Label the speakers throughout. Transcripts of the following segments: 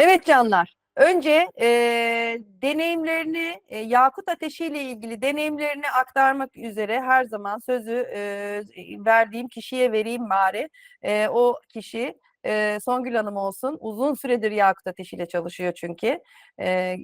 Speaker 1: Evet canlar. Önce e, deneyimlerini, e, Yakut Ateşi ile ilgili deneyimlerini aktarmak üzere her zaman sözü e, verdiğim kişiye vereyim bari. E, o kişi e, Songül Hanım olsun. Uzun süredir Yakut Ateşi ile çalışıyor çünkü. E,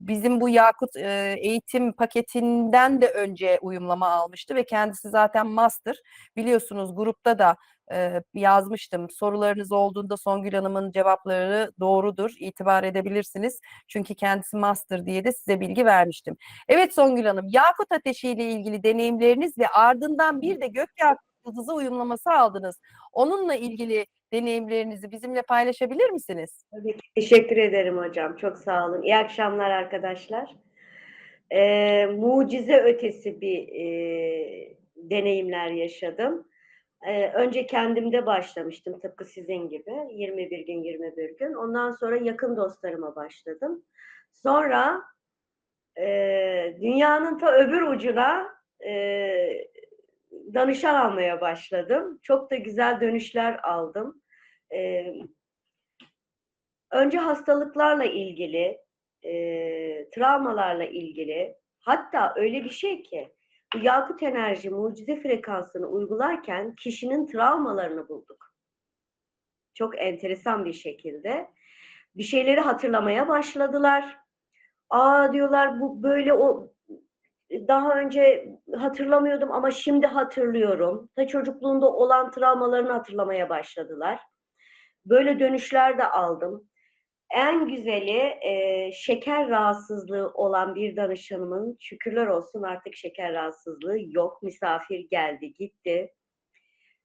Speaker 1: bizim bu Yakut e, eğitim paketinden de önce uyumlama almıştı ve kendisi zaten master. Biliyorsunuz grupta da e, yazmıştım. Sorularınız olduğunda Songül Hanım'ın cevapları doğrudur. İtibar edebilirsiniz. Çünkü kendisi master diye de size bilgi vermiştim. Evet Songül Hanım, Yakut Ateşi ile ilgili deneyimleriniz ve ardından bir de Gök Yakut uyumlaması aldınız. Onunla ilgili deneyimlerinizi bizimle paylaşabilir misiniz?
Speaker 2: Tabii. Teşekkür ederim hocam. Çok sağ olun. İyi akşamlar arkadaşlar. Ee, mucize ötesi bir e, deneyimler yaşadım. Ee, önce kendimde başlamıştım tıpkı sizin gibi. 21 gün 21 gün. Ondan sonra yakın dostlarıma başladım. Sonra e, dünyanın ta öbür ucuna e, danışan almaya başladım. Çok da güzel dönüşler aldım. E, önce hastalıklarla ilgili, e, travmalarla ilgili, hatta öyle bir şey ki bu yakut enerji mucize frekansını uygularken kişinin travmalarını bulduk. Çok enteresan bir şekilde. Bir şeyleri hatırlamaya başladılar. Aa diyorlar bu böyle o daha önce hatırlamıyordum ama şimdi hatırlıyorum. Ta çocukluğunda olan travmalarını hatırlamaya başladılar. Böyle dönüşler de aldım. En güzeli e, şeker rahatsızlığı olan bir danışanımın şükürler olsun artık şeker rahatsızlığı yok. Misafir geldi gitti.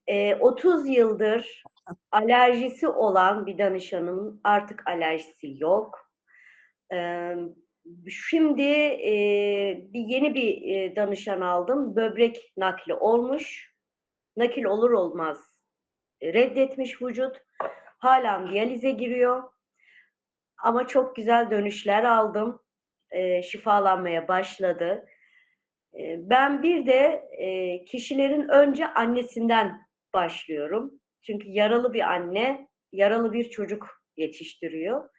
Speaker 2: E, 30 yıldır alerjisi olan bir danışanımın artık alerjisi yok. E, şimdi e, bir yeni bir e, danışan aldım. Böbrek nakli olmuş. Nakil olur olmaz reddetmiş vücut. Halen diyalize giriyor. Ama çok güzel dönüşler aldım. E, şifalanmaya başladı. E, ben bir de e, kişilerin önce annesinden başlıyorum. Çünkü yaralı bir anne, yaralı bir çocuk yetiştiriyor.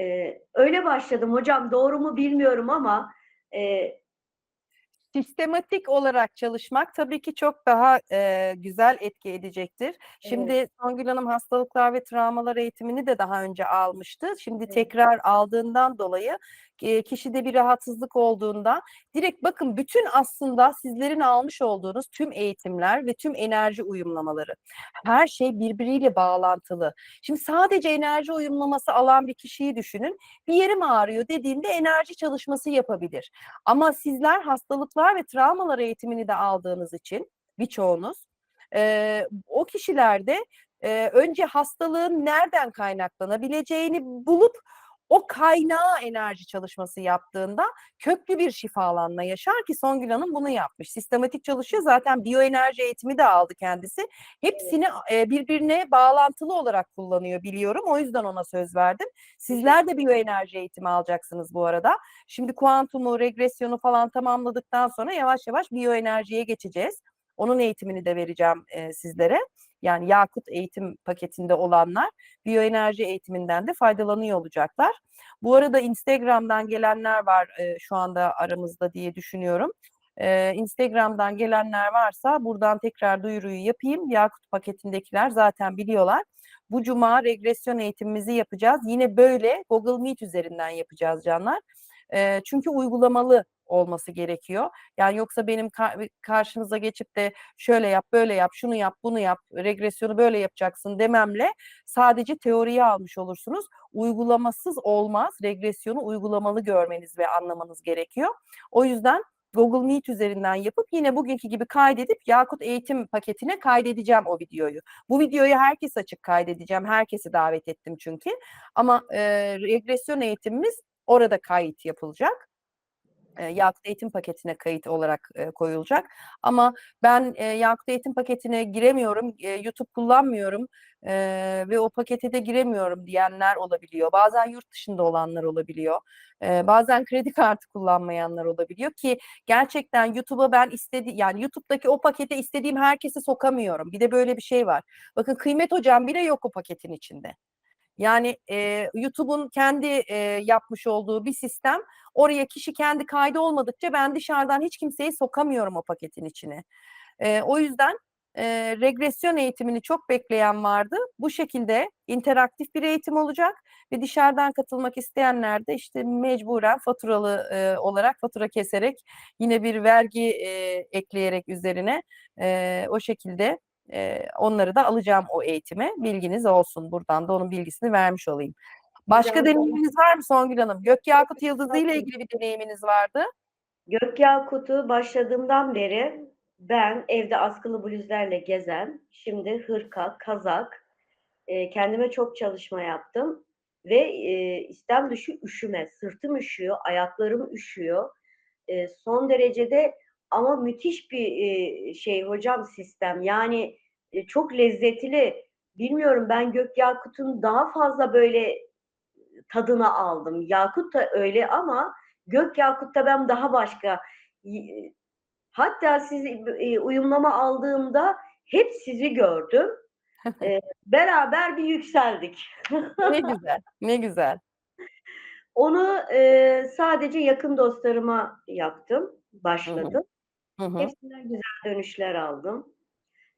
Speaker 2: E, öyle başladım hocam. Doğru mu bilmiyorum ama e,
Speaker 1: sistematik olarak çalışmak tabii ki çok daha e, güzel etki edecektir. Şimdi evet. Songül Hanım hastalıklar ve travmalar eğitimini de daha önce almıştı. Şimdi evet. tekrar aldığından dolayı e, kişide bir rahatsızlık olduğunda direkt bakın bütün aslında sizlerin almış olduğunuz tüm eğitimler ve tüm enerji uyumlamaları her şey birbiriyle bağlantılı. Şimdi sadece enerji uyumlaması alan bir kişiyi düşünün. Bir yerim ağrıyor dediğinde enerji çalışması yapabilir. Ama sizler hastalıklar ve travmalar eğitimini de aldığınız için birçoğunuz e, o kişilerde e, önce hastalığın nereden kaynaklanabileceğini bulup o kaynağı enerji çalışması yaptığında köklü bir şifalanma yaşar ki Songül Hanım bunu yapmış. Sistematik çalışıyor zaten biyoenerji eğitimi de aldı kendisi. Hepsini e, birbirine bağlantılı olarak kullanıyor biliyorum. O yüzden ona söz verdim. Sizler de biyoenerji eğitimi alacaksınız bu arada. Şimdi kuantumu, regresyonu falan tamamladıktan sonra yavaş yavaş biyoenerjiye geçeceğiz. Onun eğitimini de vereceğim e, sizlere. Yani Yakut eğitim paketinde olanlar biyoenerji eğitiminden de faydalanıyor olacaklar. Bu arada Instagram'dan gelenler var e, şu anda aramızda diye düşünüyorum. E, Instagram'dan gelenler varsa buradan tekrar duyuruyu yapayım. Yakut paketindekiler zaten biliyorlar. Bu cuma regresyon eğitimimizi yapacağız. Yine böyle Google Meet üzerinden yapacağız canlar. E, çünkü uygulamalı olması gerekiyor. Yani yoksa benim karşınıza geçip de şöyle yap, böyle yap, şunu yap, bunu yap, regresyonu böyle yapacaksın dememle sadece teoriyi almış olursunuz. Uygulamasız olmaz. Regresyonu uygulamalı görmeniz ve anlamanız gerekiyor. O yüzden Google Meet üzerinden yapıp yine bugünkü gibi kaydedip Yakut eğitim paketine kaydedeceğim o videoyu. Bu videoyu herkes açık kaydedeceğim. Herkesi davet ettim çünkü. Ama e, regresyon eğitimimiz orada kayıt yapılacak e, Yakut Eğitim Paketi'ne kayıt olarak e, koyulacak. Ama ben e, Yakut Eğitim Paketi'ne giremiyorum, e, YouTube kullanmıyorum e, ve o pakete de giremiyorum diyenler olabiliyor. Bazen yurt dışında olanlar olabiliyor. E, bazen kredi kartı kullanmayanlar olabiliyor ki gerçekten YouTube'a ben istedi yani YouTube'daki o pakete istediğim herkesi sokamıyorum. Bir de böyle bir şey var. Bakın Kıymet Hocam bile yok o paketin içinde. Yani e, YouTube'un kendi e, yapmış olduğu bir sistem. Oraya kişi kendi kaydı olmadıkça ben dışarıdan hiç kimseyi sokamıyorum o paketin içine. E, o yüzden e, regresyon eğitimini çok bekleyen vardı. Bu şekilde interaktif bir eğitim olacak ve dışarıdan katılmak isteyenler de işte mecburen faturalı e, olarak fatura keserek yine bir vergi e, ekleyerek üzerine e, o şekilde e, onları da alacağım o eğitime. Bilginiz olsun. Buradan da onun bilgisini vermiş olayım. Başka
Speaker 2: Hocam,
Speaker 1: deneyiminiz var mı Songül Hanım? Gök Yakut Yıldızı ile ilgili bir deneyiminiz vardı.
Speaker 2: Gök Yakut'u başladığımdan beri ben evde askılı bluzlarla gezen, şimdi hırka, kazak, e, kendime çok çalışma yaptım ve e, istem dışı üşüme, sırtım üşüyor, ayaklarım üşüyor. E, son derecede ama müthiş bir e, şey hocam sistem. Yani e, çok lezzetli. Bilmiyorum ben Gök Yakut'un daha fazla böyle tadını aldım. Yakut da öyle ama Gök Yakut'ta ben daha başka y- hatta sizi e, uyumlama aldığımda hep sizi gördüm. E, beraber bir yükseldik.
Speaker 1: Ne güzel, ne güzel.
Speaker 2: Onu e, sadece yakın dostlarıma yaptım, başladım.
Speaker 1: Hı hı.
Speaker 2: Hepsinden güzel dönüşler aldım.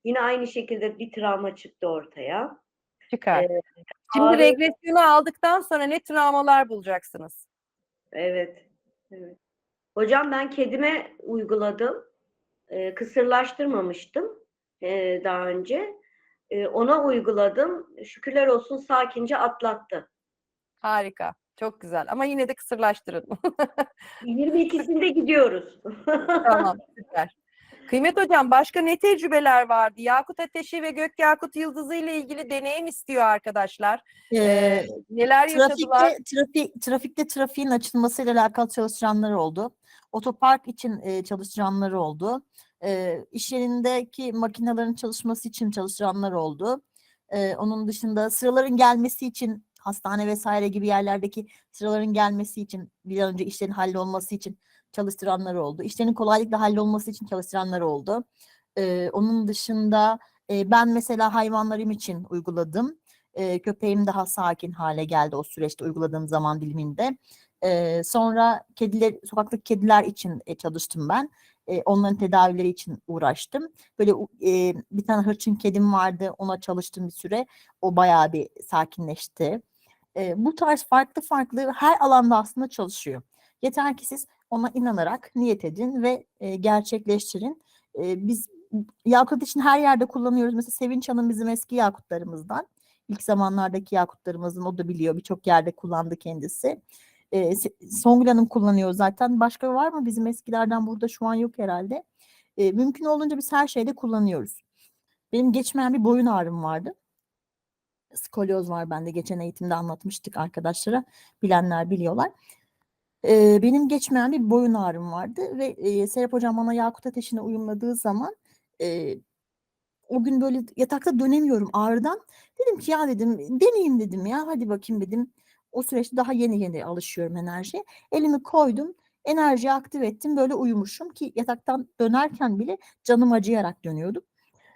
Speaker 2: Yine aynı şekilde bir travma çıktı ortaya.
Speaker 1: Çıkar.
Speaker 2: Ee,
Speaker 1: Şimdi
Speaker 2: ağrı-
Speaker 1: regresyonu aldıktan sonra ne travmalar bulacaksınız?
Speaker 2: Evet. evet. Hocam ben kedime uyguladım. Ee, kısırlaştırmamıştım ee, daha önce. Ee, ona uyguladım. Şükürler olsun sakince atlattı.
Speaker 1: Harika. Çok güzel. Ama yine de kısırlaştırın.
Speaker 2: 22'sinde gidiyoruz.
Speaker 1: tamam, süper. Kıymet Hocam başka ne tecrübeler vardı? Yakut Ateşi ve Gök Yakut Yıldızı ile ilgili deneyim istiyor arkadaşlar.
Speaker 3: Ee,
Speaker 1: Ee, neler yaşadılar?
Speaker 3: trafikte, trafik, trafikte trafiğin açılmasıyla alakalı çalışanlar oldu. Otopark için e, çalışanlar oldu. E, iş yerindeki makinelerin çalışması için çalışanlar oldu. E, onun dışında sıraların gelmesi için hastane vesaire gibi yerlerdeki sıraların gelmesi için bir an önce işlerin hallolması için çalıştıranlar oldu. İşlerin kolaylıkla hallolması için çalıştıranlar oldu. E, onun dışında e, ben mesela hayvanlarım için uyguladım. E, köpeğim daha sakin hale geldi o süreçte uyguladığım zaman diliminde. E, sonra kediler, sokaktaki kediler için e, çalıştım ben. E, onların tedavileri için uğraştım. Böyle e, bir tane hırçın kedim vardı. Ona çalıştım bir süre. O bayağı bir sakinleşti. E, bu tarz farklı farklı her alanda aslında çalışıyor. Yeter ki siz ona inanarak niyet edin ve e, gerçekleştirin. E, biz Yakut için her yerde kullanıyoruz. Mesela Sevinç Hanım bizim eski yakutlarımızdan. İlk zamanlardaki yakutlarımızın o da biliyor. Birçok yerde kullandı kendisi. E, Songül Hanım kullanıyor zaten. Başka var mı bizim eskilerden burada şu an yok herhalde. E, mümkün olduğunca biz her şeyde kullanıyoruz. Benim geçmeyen bir boyun ağrım vardı. Skolyoz var bende. Geçen eğitimde anlatmıştık arkadaşlara. Bilenler biliyorlar. E, benim geçmeyen bir boyun ağrım vardı ve e, Serap Hocam bana Yakut Ateşi'ne uyumladığı zaman e, o gün böyle yatakta dönemiyorum ağrıdan. Dedim ki ya dedim deneyeyim dedim ya hadi bakayım dedim. O süreçte daha yeni yeni alışıyorum enerjiye. Elimi koydum enerjiyi aktif ettim böyle uyumuşum ki yataktan dönerken bile canım acıyarak dönüyordum.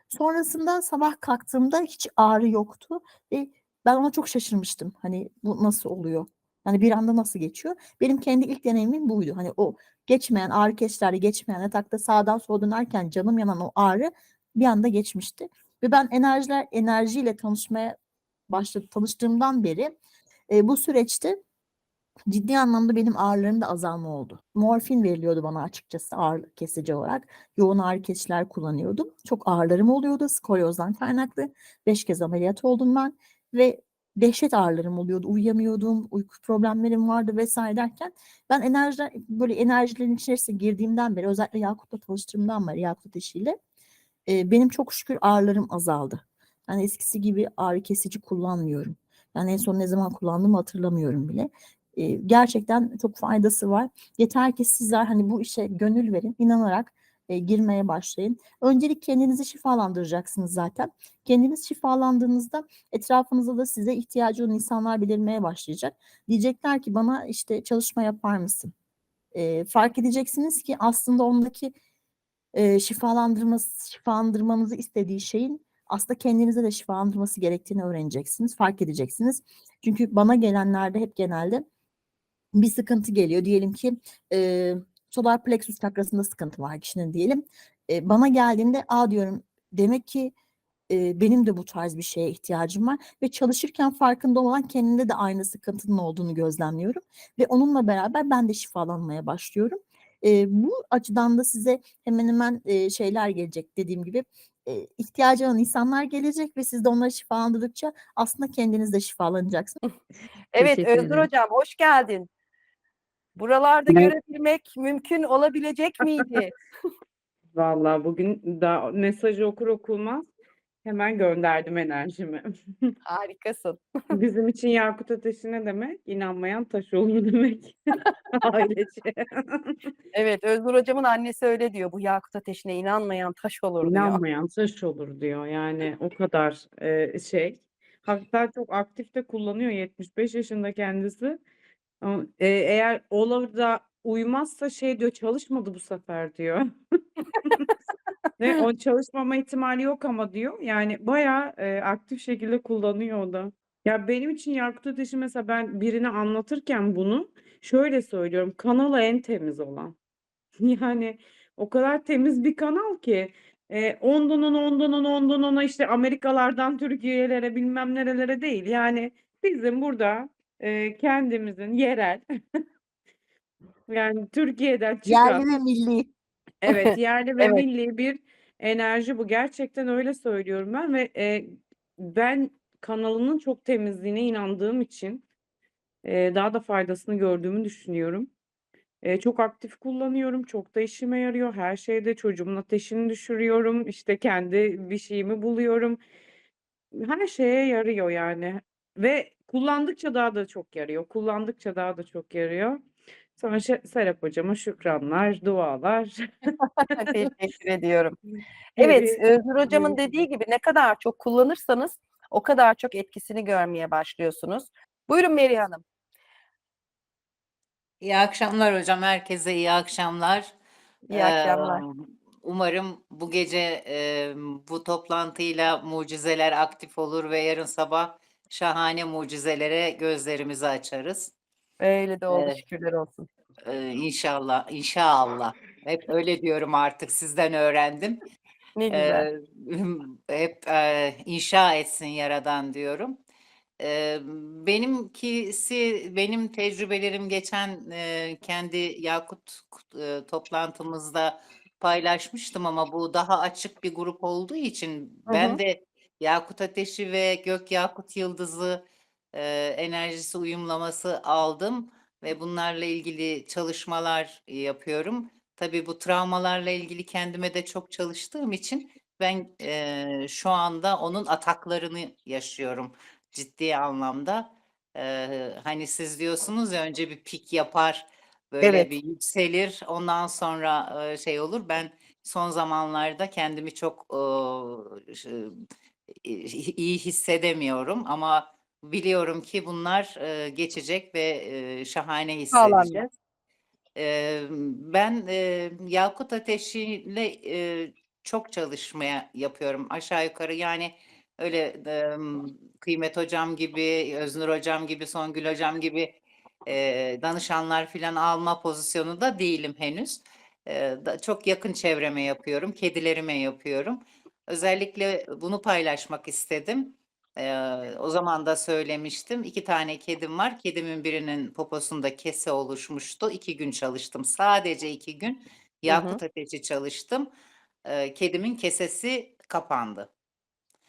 Speaker 3: Sonrasında sabah kalktığımda hiç ağrı yoktu ve ben ona çok şaşırmıştım. Hani bu nasıl oluyor? Hani bir anda nasıl geçiyor? Benim kendi ilk deneyimim buydu. Hani o geçmeyen ağrı kesiklerde geçmeyen yatakta sağdan sola dönerken canım yanan o ağrı bir anda geçmişti. Ve ben enerjiler enerjiyle tanışmaya başladı tanıştığımdan beri e, bu süreçte ciddi anlamda benim ağrılarımda azalma oldu. Morfin veriliyordu bana açıkçası ağrı kesici olarak. Yoğun ağrı kesiciler kullanıyordum. Çok ağrılarım oluyordu skolyozdan kaynaklı. Beş kez ameliyat oldum ben ve dehşet ağrılarım oluyordu. Uyuyamıyordum, uyku problemlerim vardı vesaire derken ben enerji böyle enerjilerin içerisine girdiğimden beri özellikle Yakut'la tanıştığımdan beri Yakut ateşiyle e, benim çok şükür ağrılarım azaldı. Yani eskisi gibi ağrı kesici kullanmıyorum. Yani en son ne zaman kullandığımı hatırlamıyorum bile. Gerçekten çok faydası var. Yeter ki sizler hani bu işe gönül verin, inanarak e, girmeye başlayın. Öncelik kendinizi şifalandıracaksınız zaten. Kendiniz şifalandığınızda etrafınızda da size ihtiyacı olan insanlar belirmeye başlayacak. Diyecekler ki bana işte çalışma yapar mısın? E, fark edeceksiniz ki aslında ondaki e, şifalandırması, şifalandırmanızı istediği şeyin aslında kendinize de şifalandırması gerektiğini öğreneceksiniz, fark edeceksiniz. Çünkü bana gelenlerde hep genelde bir sıkıntı geliyor. Diyelim ki e, solar plexus çakrasında sıkıntı var kişinin diyelim. E, bana geldiğinde a diyorum demek ki e, benim de bu tarz bir şeye ihtiyacım var ve çalışırken farkında olan kendinde de aynı sıkıntının olduğunu gözlemliyorum ve onunla beraber ben de şifalanmaya başlıyorum. E, bu açıdan da size hemen hemen e, şeyler gelecek dediğim gibi e, ihtiyacı olan insanlar gelecek ve siz de onları şifalandırdıkça aslında kendiniz de şifalanacaksınız.
Speaker 1: Evet Özgür. Hocam hoş geldin. Buralarda
Speaker 4: Evet.
Speaker 1: görebilmek mümkün olabilecek miydi?
Speaker 4: Vallahi bugün daha mesajı okur okulmaz hemen gönderdim enerjimi.
Speaker 1: Harikasın.
Speaker 4: Bizim için Yakut Ateşi ne demek? İnanmayan taş olur demek. Ailece.
Speaker 1: Evet Özgür Hocam'ın annesi öyle diyor. Bu yakut ateşine inanmayan taş olur diyor.
Speaker 4: İnanmayan taş olur diyor. Yani o kadar e, şey. Hatta çok aktif de kullanıyor. 75 yaşında kendisi. Ama, e, eğer olur da uymazsa şey diyor çalışmadı bu sefer diyor. Ve o çalışmama ihtimali yok ama diyor. Yani bayağı e, aktif şekilde kullanıyor o da. Ya benim için Yakut Ateşi mesela ben birine anlatırken bunu şöyle söylüyorum. Kanalı en temiz olan. Yani o kadar temiz bir kanal ki e, ondan ona ondan ona ondan ona işte Amerikalardan Türkiye'lere bilmem nerelere değil. Yani bizim burada e, kendimizin yerel yani Türkiye'den çıkan
Speaker 3: Yerli ve milli.
Speaker 4: Evet, yerli ve
Speaker 1: Evet.
Speaker 4: milli bir enerji bu. Gerçekten öyle söylüyorum ben ve e, ben kanalının çok temizliğine inandığım için e, daha da faydasını gördüğümü düşünüyorum. E, çok aktif kullanıyorum, çok da işime yarıyor. Her şeyde çocuğumun ateşini düşürüyorum, işte kendi bir şeyimi buluyorum. Her şeye yarıyor yani ve kullandıkça daha da çok yarıyor. Kullandıkça daha da çok yarıyor. Sonra Serap hocama şükranlar, dualar.
Speaker 1: Teşekkür ediyorum. Evet. Özgür Hocamın dediği gibi ne kadar çok kullanırsanız o kadar çok etkisini görmeye başlıyorsunuz. Buyurun Meri Hanım.
Speaker 5: İyi akşamlar hocam. Herkese iyi akşamlar.
Speaker 1: İyi akşamlar.
Speaker 5: Eee, Umarım bu gece eee, bu toplantıyla mucizeler aktif olur ve yarın sabah şahane mucizelere gözlerimizi açarız.
Speaker 1: Öyle de oldu
Speaker 5: Evet.
Speaker 1: şükürler olsun.
Speaker 5: Eee, İnşallah, inşallah. Hep öyle diyorum artık sizden öğrendim.
Speaker 1: Ne güzel.
Speaker 5: Eee, hep eee, inşa etsin Yaradan diyorum. Eee, benimkisi, benim tecrübelerim geçen eee, kendi Yakut eee, toplantımızda paylaşmıştım ama bu daha açık bir grup olduğu için
Speaker 1: Hı
Speaker 5: ben de Yakut Ateşi ve Gök Yakut Yıldızı eee, enerjisi uyumlaması aldım ve bunlarla ilgili çalışmalar yapıyorum. Tabii bu travmalarla ilgili kendime de çok çalıştığım için ben eee, şu anda onun ataklarını yaşıyorum ciddi anlamda. Eee, hani siz diyorsunuz ya önce bir pik yapar, böyle
Speaker 1: Evet.
Speaker 5: bir yükselir, ondan sonra eee, şey olur. Ben son zamanlarda kendimi çok i- iyi hissedemiyorum ama biliyorum ki bunlar eee, geçecek ve eee, şahane hissedeceğiz. Eee, ben eee, Yakut Ateşi'yle eee, çok çalışmaya yapıyorum aşağı yukarı yani öyle em, Kıymet Hocam gibi, Öznur Hocam gibi, Songül Hocam gibi eee, danışanlar filan alma pozisyonunda değilim henüz. Eee, da, çok yakın çevreme yapıyorum, kedilerime yapıyorum. Özellikle bunu paylaşmak istedim. Eee, o zaman da söylemiştim. İki tane kedim var. Kedimin birinin poposunda kese oluşmuştu. İki gün çalıştım. Sadece iki gün. Yakut Ateşi çalıştım. Eee, kedimin kesesi kapandı.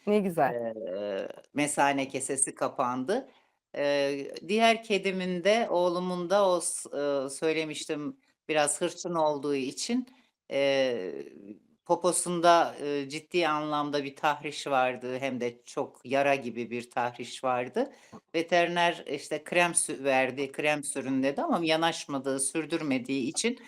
Speaker 1: Ne güzel.
Speaker 5: Eee, mesane kesesi kapandı. Eee, diğer kedimin de oğlumun da o s- eee, söylemiştim biraz hırçın olduğu için eee, poposunda eee, ciddi anlamda bir tahriş vardı hem de çok yara gibi bir tahriş vardı. Veteriner işte krem verdi, krem sürün dedi ama yanaşmadığı, sürdürmediği için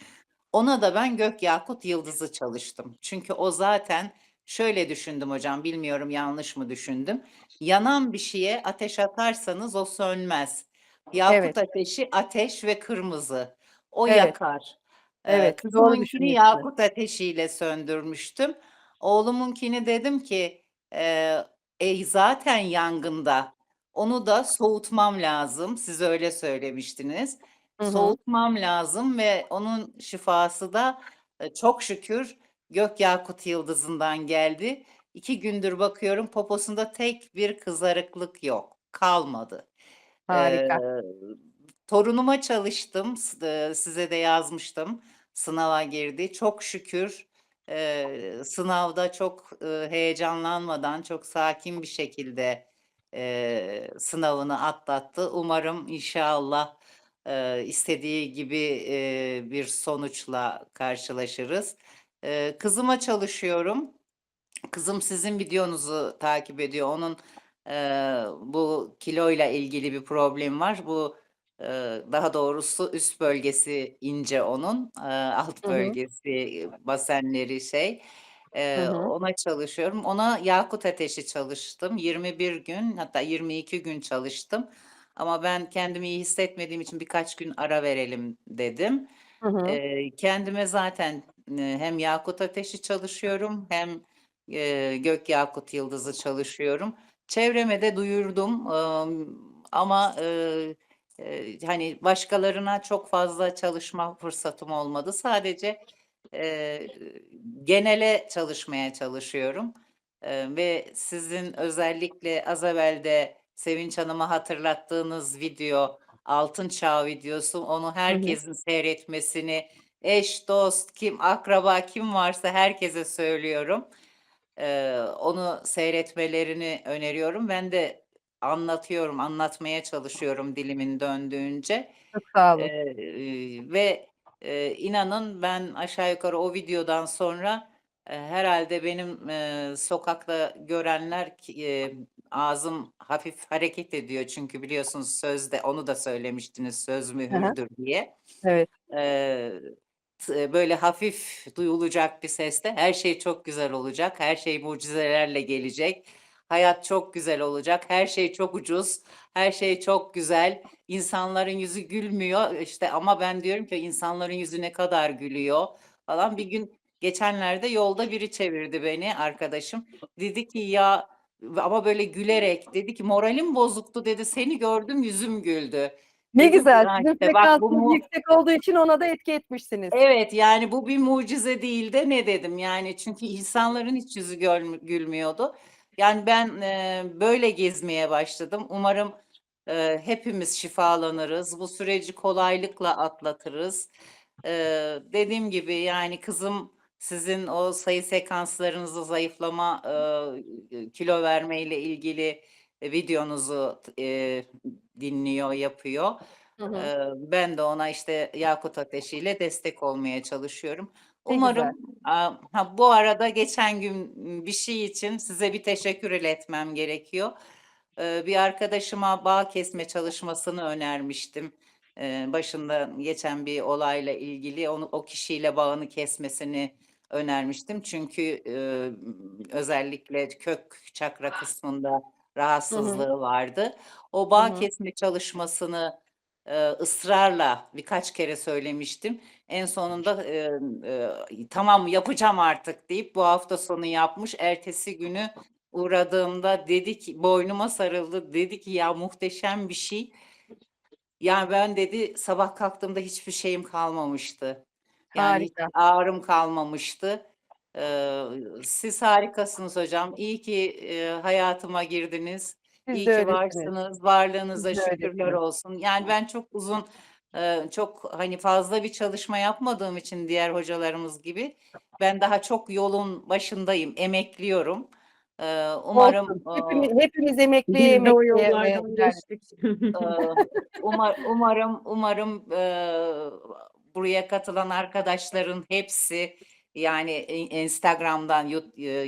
Speaker 5: ona da ben gök yakut yıldızı çalıştım. Çünkü o zaten şöyle düşündüm hocam, bilmiyorum yanlış mı düşündüm. Yanan bir şeye ateş atarsanız o sönmez. Yakut
Speaker 1: Evet.
Speaker 5: ateşi ateş ve kırmızı. O
Speaker 1: Evet.
Speaker 5: yakar.
Speaker 1: Evet, doğru
Speaker 5: kızımınkini
Speaker 1: düşünmüşsün.
Speaker 5: yakut ateşiyle söndürmüştüm. Oğlumunkini dedim ki Eee, e, zaten yangında. Onu da soğutmam lazım. Siz öyle söylemiştiniz.
Speaker 1: Hı hı.
Speaker 5: Soğutmam lazım ve onun şifası da e, çok şükür gök yakut yıldızından geldi. İki gündür bakıyorum poposunda tek bir kızarıklık yok. Kalmadı.
Speaker 1: Harika.
Speaker 5: Eee, torunuma çalıştım. Size de yazmıştım. Sınava girdi. Çok şükür sınavda çok heyecanlanmadan, çok sakin bir şekilde sınavını atlattı. Umarım inşallah istediği gibi bir sonuçla karşılaşırız. Kızıma çalışıyorum. Kızım sizin videonuzu takip ediyor. Onun bu kiloyla ilgili bir problem var. Bu eee, daha doğrusu üst bölgesi ince onun, eee, alt
Speaker 1: Hı hı.
Speaker 5: bölgesi, basenleri şey.
Speaker 1: Hı
Speaker 5: Eee,
Speaker 1: hı.
Speaker 5: ona çalışıyorum. Ona yakut ateşi çalıştım. 21 gün hatta 22 gün çalıştım. Ama ben kendimi iyi hissetmediğim için birkaç gün ara verelim dedim.
Speaker 1: Hı hı.
Speaker 5: Eee, kendime zaten eee, hem yakut ateşi çalışıyorum hem eee, gök yakut yıldızı çalışıyorum. Çevreme de duyurdum Eee, ama eee, eee, hani başkalarına çok fazla çalışma fırsatım olmadı. Sadece eee, genele çalışmaya çalışıyorum. Eee, ve sizin özellikle az evvel de Sevinç Hanım'a hatırlattığınız video Altın Çağ videosu onu
Speaker 1: Hı hı.
Speaker 5: herkesin seyretmesini eş, dost, kim, akraba kim varsa herkese söylüyorum. Eee, onu seyretmelerini öneriyorum. Ben de anlatıyorum, anlatmaya çalışıyorum dilimin döndüğünce.
Speaker 1: Çok sağ olun.
Speaker 5: Eee, ve eee, inanın ben aşağı yukarı o videodan sonra eee, herhalde benim eee, sokakta görenler eee, ağzım hafif hareket ediyor. Çünkü biliyorsunuz sözde onu da söylemiştiniz söz mühürdür diye.
Speaker 1: Evet.
Speaker 5: T- böyle hafif duyulacak bir sesle her şey çok güzel olacak, her şey mucizelerle gelecek, hayat çok güzel olacak, her şey çok ucuz, her şey çok güzel, insanların yüzü gülmüyor işte ama ben diyorum ki insanların yüzü ne kadar gülüyor falan. Bir gün geçenlerde yolda biri çevirdi beni arkadaşım. Dedi ki ya ama böyle gülerek dedi ki moralim bozuktu dedi seni gördüm yüzüm güldü.
Speaker 1: Ne
Speaker 5: Dedim
Speaker 1: güzel.
Speaker 5: ya
Speaker 1: Sizin
Speaker 5: işte bak bu
Speaker 1: frekansınız
Speaker 5: mu
Speaker 1: yüksek olduğu için ona da etki etmişsiniz.
Speaker 5: Evet yani bu bir mucize değil de ne dedim yani çünkü insanların hiç yüzü gülmüyordu. Yani ben e, böyle gezmeye başladım. Umarım e, hepimiz şifalanırız. Bu süreci kolaylıkla atlatırız. E, dediğim gibi yani kızım sizin o sayı sekanslarınızı zayıflama, e, kilo verme ile ilgili videonuzu e, dinliyor, yapıyor.
Speaker 1: Hı hı.
Speaker 5: Eee, ben de ona işte yakut ateşiyle destek olmaya çalışıyorum.
Speaker 1: Ne
Speaker 5: Umarım
Speaker 1: güzel.
Speaker 5: Ha, bu arada geçen gün m, bir şey için size bir teşekkür iletmem gerekiyor. Bir arkadaşıma bağ kesme çalışmasını önermiştim. Eee, başında geçen bir olayla ilgili onu o kişiyle bağını kesmesini önermiştim. Çünkü özellikle kök çakra kısmında rahatsızlığı vardı. O bağ kesme çalışmasını eee, ısrarla birkaç kere söylemiştim. En sonunda eee, tamam yapacağım artık deyip bu hafta sonu yapmış. Ertesi günü uğradığımda dedi ki boynuma sarıldı. Dedi ki ya muhteşem bir şey. Yani ben dedi sabah kalktığımda hiçbir şeyim kalmamıştı. Yani
Speaker 1: Harika.
Speaker 5: ağrım kalmamıştı. Siz harikasınız hocam. İyi ki hayatıma girdiniz.
Speaker 1: Siz
Speaker 5: İyi ki varsınız. Varlığınıza
Speaker 1: Siz de
Speaker 5: şükürler olsun. Yani ben çok uzun, eee, çok hani fazla bir çalışma yapmadığım için diğer hocalarımız gibi ben daha çok yolun başındayım, emekliyorum. Eee, umarım
Speaker 1: Olsun.
Speaker 5: eee,
Speaker 1: Hepimiz, hepimiz
Speaker 4: Biz
Speaker 1: e.
Speaker 5: Eee, umar, umarım umarım eee, buraya katılan arkadaşların hepsi yani in- Instagram'dan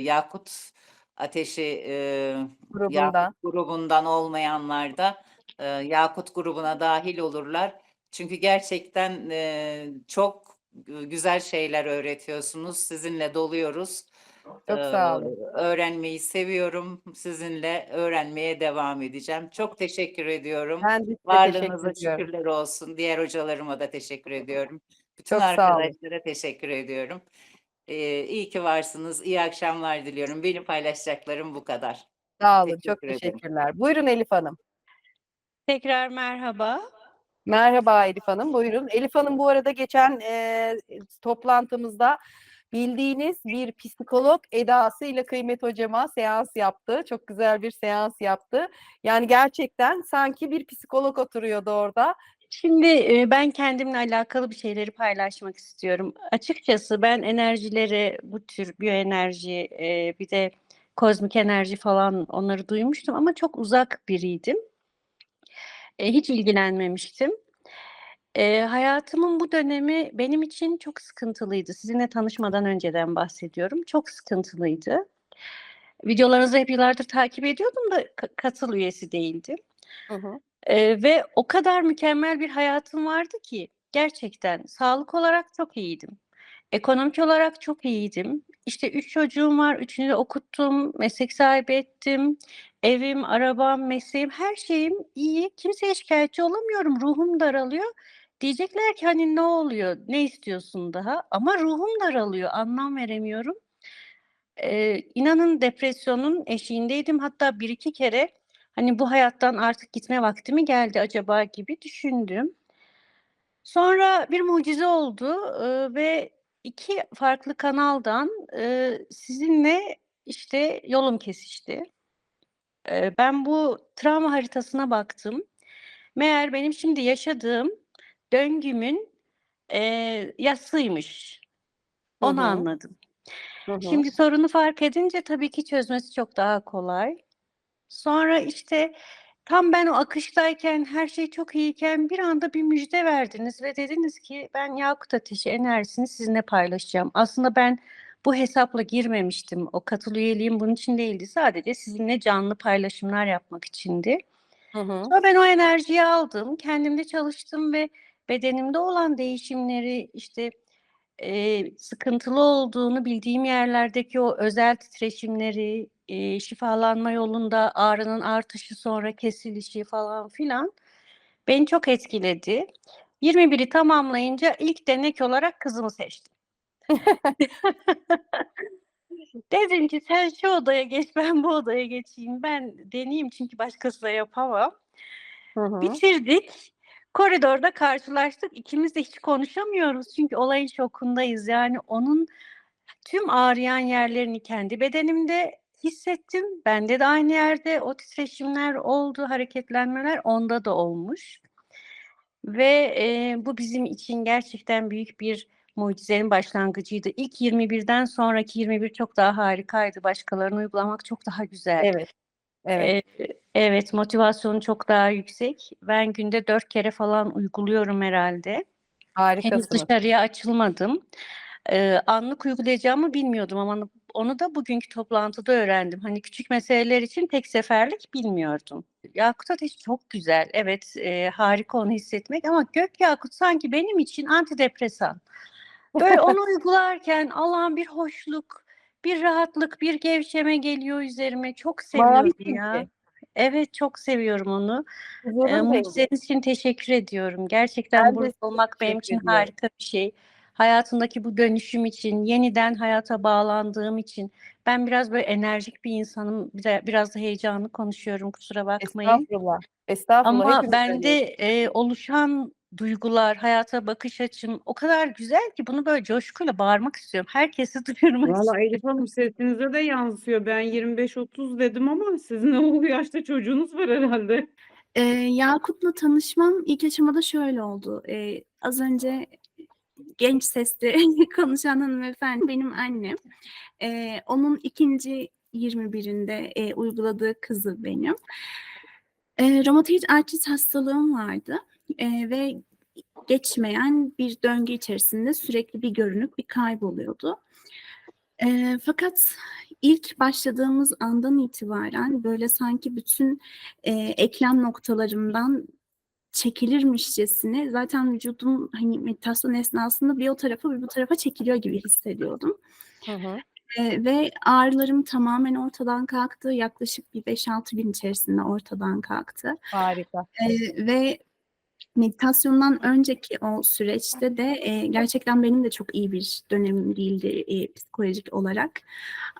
Speaker 5: Yakut Ateşi eee,
Speaker 1: grubundan.
Speaker 5: Yakut grubundan olmayanlar da eee, Yakut grubuna dahil olurlar. Çünkü gerçekten eee, çok gü- güzel şeyler öğretiyorsunuz. Sizinle doluyoruz.
Speaker 1: Çok sağ olun.
Speaker 5: öğrenmeyi seviyorum. Sizinle öğrenmeye devam edeceğim. Çok teşekkür ediyorum.
Speaker 1: Ben de
Speaker 5: Varlığınıza
Speaker 1: teşekkür ediyorum.
Speaker 5: şükürler olsun. Diğer hocalarıma da teşekkür ediyorum. Bütün
Speaker 1: Çok
Speaker 5: arkadaşlara teşekkür ediyorum. Ee, iyi ki varsınız. İyi akşamlar diliyorum. Benim paylaşacaklarım bu kadar.
Speaker 1: Sağ olun. Çok
Speaker 5: Teşekkür ederim.
Speaker 1: teşekkürler. Buyurun Elif Hanım.
Speaker 6: Tekrar merhaba.
Speaker 1: Merhaba Elif Hanım, buyurun. Elif Hanım bu arada geçen e, toplantımızda bildiğiniz bir psikolog edasıyla Kıymet Hocama seans yaptı. Çok güzel bir seans yaptı. Yani gerçekten sanki bir psikolog oturuyordu orada.
Speaker 6: Şimdi ben kendimle alakalı bir şeyleri paylaşmak istiyorum. Açıkçası ben enerjileri, bu tür biyoenerji, bir de kozmik enerji falan onları duymuştum ama çok uzak biriydim. Hiç ilgilenmemiştim. Hayatımın bu dönemi benim için çok sıkıntılıydı. Sizinle tanışmadan önceden bahsediyorum. Çok sıkıntılıydı. Videolarınızı hep yıllardır takip ediyordum da ka- katıl üyesi değildim.
Speaker 1: Hı hı.
Speaker 6: Ee, ve o kadar mükemmel bir hayatım vardı ki gerçekten sağlık olarak çok iyiydim. Ekonomik olarak çok iyiydim. İşte üç çocuğum var, üçünü de okuttum, meslek sahibi ettim. Evim, arabam, mesleğim, her şeyim iyi. Kimseye şikayetçi olamıyorum. Ruhum daralıyor. Diyecekler ki hani ne oluyor, ne istiyorsun daha? Ama ruhum daralıyor, anlam veremiyorum. Ee, inanın depresyonun eşiğindeydim. Hatta bir iki kere hani bu hayattan artık gitme vakti mi geldi acaba gibi düşündüm. Sonra bir mucize oldu eee, ve iki farklı kanaldan eee, sizinle işte yolum kesişti. Eee, ben bu travma haritasına baktım. Meğer benim şimdi yaşadığım döngümün eee yasıymış. Onu
Speaker 1: hı.
Speaker 6: anladım.
Speaker 1: Hı hı.
Speaker 6: Şimdi sorunu fark edince tabii ki çözmesi çok daha kolay. Sonra işte tam ben o akıştayken, her şey çok iyiyken bir anda bir müjde verdiniz ve dediniz ki ben Yakut Ateşi enerjisini sizinle paylaşacağım. Aslında ben bu hesapla girmemiştim. O katıl üyeliğim bunun için değildi. Sadece sizinle canlı paylaşımlar yapmak içindi.
Speaker 1: Hı hı.
Speaker 6: Sonra ben o enerjiyi aldım, kendimde çalıştım ve bedenimde olan değişimleri işte eee, sıkıntılı olduğunu bildiğim yerlerdeki o özel titreşimleri, eee, şifalanma yolunda ağrının artışı sonra kesilişi falan filan beni çok etkiledi. 21'i tamamlayınca ilk denek olarak kızımı seçtim. Dedim ki sen şu odaya geç, ben bu odaya geçeyim. Ben deneyeyim çünkü başkası da yapamam.
Speaker 1: Hı hı.
Speaker 6: Bitirdik. Koridorda karşılaştık. İkimiz de hiç konuşamıyoruz çünkü olayın şokundayız. Yani onun tüm ağrıyan yerlerini kendi bedenimde hissettim. Bende de aynı yerde o titreşimler oldu, hareketlenmeler onda da olmuş. Ve e, bu bizim için gerçekten büyük bir mucizenin başlangıcıydı. İlk 21'den sonraki 21 çok daha harikaydı. Başkalarını uygulamak çok daha güzel.
Speaker 1: Evet. Evet.
Speaker 6: Ee, evet, motivasyonu çok daha yüksek. Ben günde dört kere falan uyguluyorum herhalde. Henüz
Speaker 1: Harikasınız.
Speaker 6: dışarıya açılmadım. Ee, anlık uygulayacağımı bilmiyordum ama onu da bugünkü toplantıda öğrendim. Hani küçük meseleler için tek seferlik bilmiyordum. Yakut ateşi çok güzel. Evet, e, harika onu hissetmek ama gök yakut sanki benim için antidepresan. Böyle onu uygularken Allah'ım bir hoşluk, bir rahatlık, bir gevşeme geliyor üzerime. Çok
Speaker 1: Mavi
Speaker 6: seviyorum ya.
Speaker 1: çünkü.
Speaker 6: Evet, çok seviyorum onu. Ee, mucizeniz için teşekkür ediyorum. Gerçekten
Speaker 1: Ben
Speaker 6: burada olmak benim için
Speaker 1: ediyorum.
Speaker 6: harika bir şey. Hayatımdaki bu dönüşüm için, yeniden hayata bağlandığım için. Ben biraz böyle enerjik bir insanım. Biraz da heyecanlı konuşuyorum, kusura bakmayın.
Speaker 1: Estağfurullah. Estağfurullah.
Speaker 6: Ama bende e, oluşan duygular, hayata bakış açım o kadar güzel ki bunu böyle coşkuyla bağırmak istiyorum. Herkese duyurmak
Speaker 4: Valla
Speaker 6: istiyorum.
Speaker 4: Elif Hanım sesinize de yansıyor. Ben 25-30 dedim ama sizin o yaşta çocuğunuz var herhalde.
Speaker 7: Ee, Yakut'la tanışmam ilk aşamada şöyle oldu. Ee, az önce genç sesli konuşan hanımefendi benim annem. Ee, onun ikinci 21'inde e, uyguladığı kızı benim. Ee, romatoid artrit hastalığım vardı Ee, ve geçmeyen bir döngü içerisinde sürekli bir görünük bir kayboluyordu. Ee, fakat ilk başladığımız andan itibaren böyle sanki bütün e, eklem noktalarımdan çekilirmişçesine zaten vücudum hani meditasyon esnasında bir o tarafa bir bu tarafa çekiliyor gibi hissediyordum.
Speaker 1: Hı hı.
Speaker 7: Ee, ve ağrılarım tamamen ortadan kalktı. Yaklaşık bir 5-6 gün içerisinde ortadan kalktı.
Speaker 1: Harika.
Speaker 7: Ee, ve meditasyondan önceki o süreçte de e, gerçekten benim de çok iyi bir dönemim değildi e, psikolojik olarak.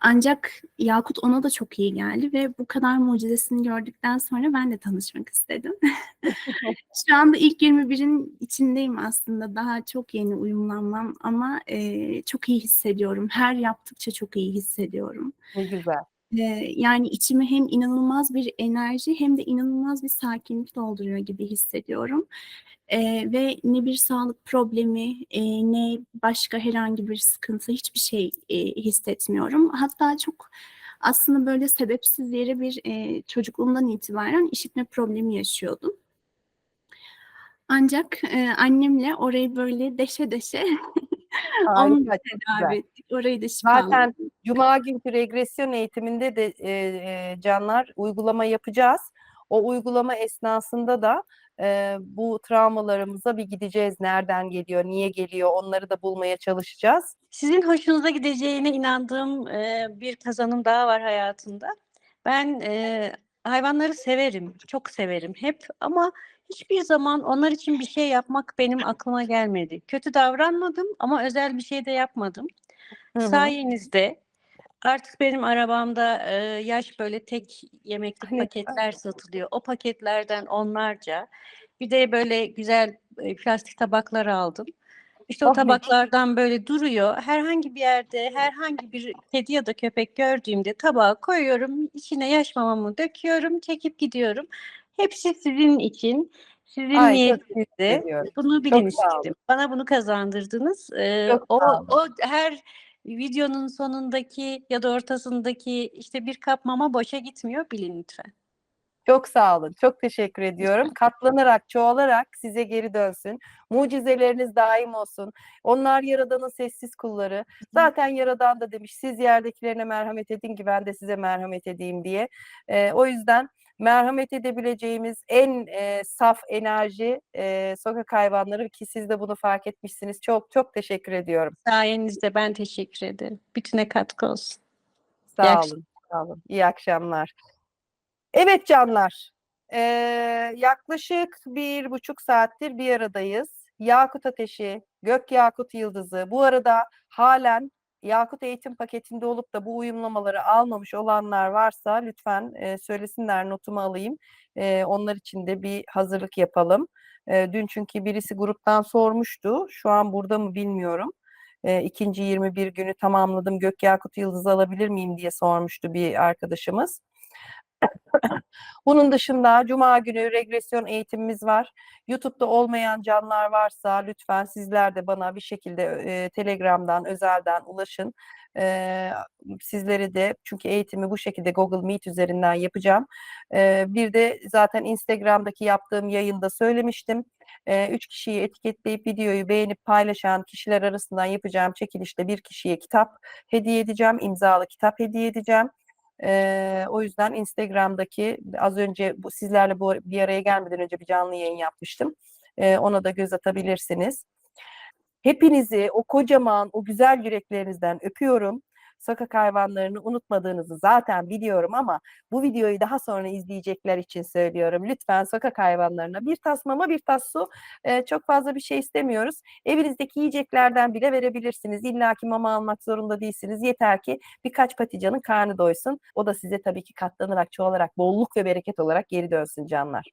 Speaker 7: Ancak Yakut ona da çok iyi geldi ve bu kadar mucizesini gördükten sonra ben de tanışmak istedim. Şu anda ilk 21'in içindeyim aslında. Daha çok yeni uyumlanmam ama e, çok iyi hissediyorum. Her yaptıkça çok iyi hissediyorum.
Speaker 1: Ne güzel.
Speaker 7: Eee, yani içimi hem inanılmaz bir enerji hem de inanılmaz bir sakinlik dolduruyor gibi hissediyorum. Eee, ve ne bir sağlık problemi, eee, ne başka herhangi bir sıkıntı, hiçbir şey, eee, hissetmiyorum. Hatta çok aslında böyle sebepsiz yere bir, eee, çocukluğumdan itibaren işitme problemi yaşıyordum. Ancak, eee, annemle orayı böyle deşe deşe
Speaker 1: çok
Speaker 7: tedavi
Speaker 1: güzel.
Speaker 7: ettik. Orayı da
Speaker 1: Zaten
Speaker 7: şifaladık.
Speaker 1: Cuma günkü regresyon eğitiminde de e, e, canlar uygulama yapacağız. O uygulama esnasında da e, bu travmalarımıza bir gideceğiz. Nereden geliyor, niye geliyor onları da bulmaya çalışacağız.
Speaker 6: Sizin hoşunuza gideceğine inandığım e, bir kazanım daha var hayatımda. Ben e, hayvanları severim, çok severim hep ama hiçbir zaman onlar için bir şey yapmak benim aklıma gelmedi. Kötü davranmadım ama özel bir şey de yapmadım.
Speaker 1: Hı hı.
Speaker 6: Sayenizde artık benim arabamda e, yaş böyle tek yemeklik paketler satılıyor. O paketlerden onlarca. Bir de böyle güzel e, plastik tabaklar aldım. İşte o
Speaker 1: Oh,
Speaker 6: tabaklardan böyle duruyor. Herhangi bir yerde herhangi bir kedi ya da köpek gördüğümde tabağa koyuyorum. içine yaş mamamı döküyorum, çekip gidiyorum. Hepsi sizin için, sizin
Speaker 1: Ay, ediyorum.
Speaker 6: Bunu bilin istedim. Bana bunu kazandırdınız. Ee,
Speaker 1: Çok
Speaker 6: o, o her videonun sonundaki ya da ortasındaki işte bir kap mama boşa gitmiyor bilin lütfen.
Speaker 1: Çok sağ olun. Çok teşekkür ediyorum. Katlanarak, çoğalarak size geri dönsün. Mucizeleriniz daim olsun. Onlar Yaradan'ın sessiz kulları. Zaten Yaradan da demiş siz yerdekilerine merhamet edin ki ben de size merhamet edeyim diye. Ee, o yüzden merhamet edebileceğimiz en e, saf enerji e, sokak hayvanları ki siz de bunu fark etmişsiniz. Çok çok teşekkür ediyorum.
Speaker 6: Sayenizde ben teşekkür ederim. Bütüne katkı olsun. İyi
Speaker 1: Sağ
Speaker 6: akşamlar.
Speaker 1: olun. Sağ olun. İyi akşamlar. Evet canlar. eee, yaklaşık bir buçuk saattir bir aradayız. Yakut Ateşi, Gök Yakut Yıldızı. Bu arada halen Yakut eğitim paketinde olup da bu uyumlamaları almamış olanlar varsa lütfen eee, söylesinler notumu alayım. Eee, onlar için de bir hazırlık yapalım. Eee, dün çünkü birisi gruptan sormuştu. Şu an burada mı bilmiyorum. Eee, ikinci 21 günü tamamladım. Gök Yakut Yıldızı alabilir miyim diye sormuştu bir arkadaşımız. Bunun dışında Cuma günü regresyon eğitimimiz var. YouTube'da olmayan canlar varsa lütfen sizler de bana bir şekilde e, Telegram'dan, özelden ulaşın. E, sizleri de çünkü eğitimi bu şekilde Google Meet üzerinden yapacağım. E, bir de zaten Instagram'daki yaptığım yayında söylemiştim. E, üç kişiyi etiketleyip videoyu beğenip paylaşan kişiler arasından yapacağım çekilişte bir kişiye kitap hediye edeceğim. imzalı kitap hediye edeceğim. Eee, o yüzden Instagram'daki az önce bu sizlerle bu bir araya gelmeden önce bir canlı yayın yapmıştım. Eee, ona da göz atabilirsiniz. Hepinizi o kocaman, o güzel yüreklerinizden öpüyorum. Sokak hayvanlarını unutmadığınızı zaten biliyorum ama bu videoyu daha sonra izleyecekler için söylüyorum. Lütfen sokak hayvanlarına bir tas mama, bir tas su. Eee, çok fazla bir şey istemiyoruz. Evinizdeki yiyeceklerden bile verebilirsiniz. İlla ki mama almak zorunda değilsiniz. Yeter ki birkaç paticanın karnı doysun. O da size tabii ki katlanarak, çoğalarak, bolluk ve bereket olarak geri dönsün canlar.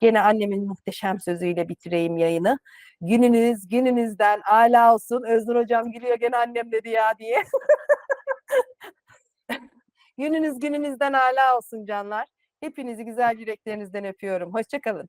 Speaker 1: Gene annemin muhteşem sözüyle bitireyim yayını. Gününüz gününüzden âlâ olsun. Özgür hocam gülüyor gene annem dedi ya diye. Gününüz gününüzden âlâ olsun canlar. Hepinizi güzel yüreklerinizden öpüyorum. Hoşça kalın.